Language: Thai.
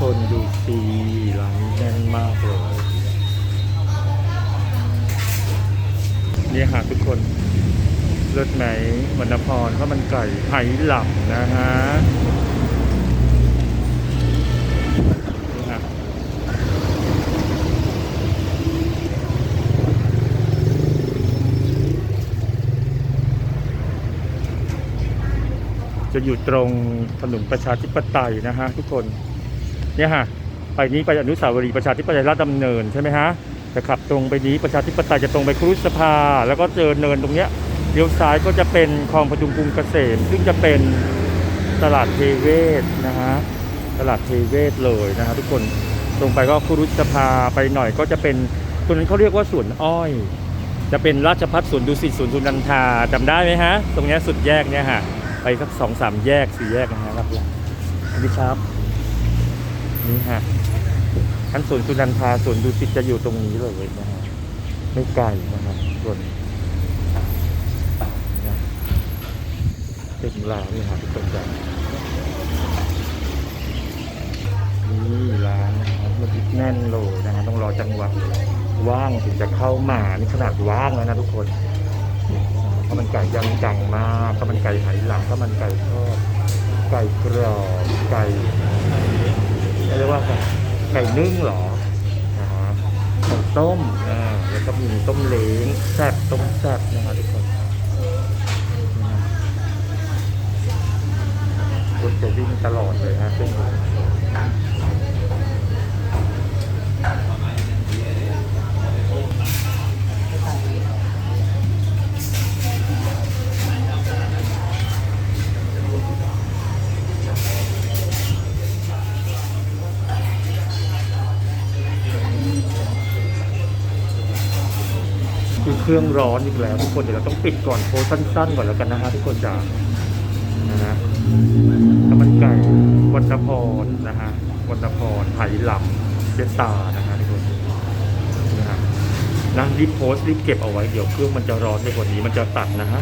คนดูสีร้านนี้แน่นมากเลยนี่หาทุกคนเลิศไหมวรรณพรข้าวมันไก่ไหหลับนะฮะนี่ฮะจะอยู่ตรงถนนประชาธิปไตยนะฮะทุกคน เนี่ยฮะไปนี้ไปอนุสาวรีย์ประชาธิปไตยราชดำเนินใช่ไหมฮะจะขับตรงไปนี้ประชาธิปไตยจะตรงไปครุสภา แล้วก็เจอเนินตรงเนี้ยเลี้ยวซ้ายก็จะเป็นคลองพดุงกรุงเกษมซึ่งจะเป็นตลาดเทเวศนะฮะตลาดเทเวศเลยนะฮะทุกคนตรงไปก็ครุสภาไปหน่อยก็จะเป็นตรงนั้นเขาเรียกว่าสวนอ้อย จะเป็นราชพัฒสวนดุสิตสวนสุนันทาจำได้ไหมฮะ ตรงเนี้ยสุดแยกเนี่ยฮะไปสักสองสามแยกสี่แยกนะฮะรับหลังสวัสดีครับ นี่ฮะทั้นสวนสุนันทาสวนดุสิตจะอยู่ตรงนี้เลยนะฮะไม่ไกลนะฮะส่วนเนี่ยเป็นร้านนี่ฮะทุกคนจ้ะนี่ร้านนะครับมันแน่นเลยนะฮะต้องรอจังหวะว่างถึงจะเข้ามานี่ขนาดว่างแล้วนะทุกคนข้าวมันไก่ยังจังมากข้าวมันไก่ไหหลังข้าวมันไก่ทอดไก่กรอบไก่ เรียกว่าไก่ไก่ นึ่งเหรออ่าฮะไก่ต้มอ่าแล้วก็มีต้มเล้งแซ่บต้มแซ่บนะครับทุกคนนจะวิ่งตลอดเลยฮะเส้นนี้ คือเครื่องร้อนอีกแล้ว ทุกคนเดี๋ยวเราต้องปิดก่อนโพสสั้นๆก่อนแล้วกันนะฮะทุกคนจ๋านะฮะน้ำมันไก่วัฒพรนะฮะวัฒพรไหหลำเจตานะฮะทุกคนนะฮะนะรีบโพสรีบเก็บเอาไว้เดี๋ยวเครื่องมันจะร้อนในกว่านี้มันจะตัดนะฮะ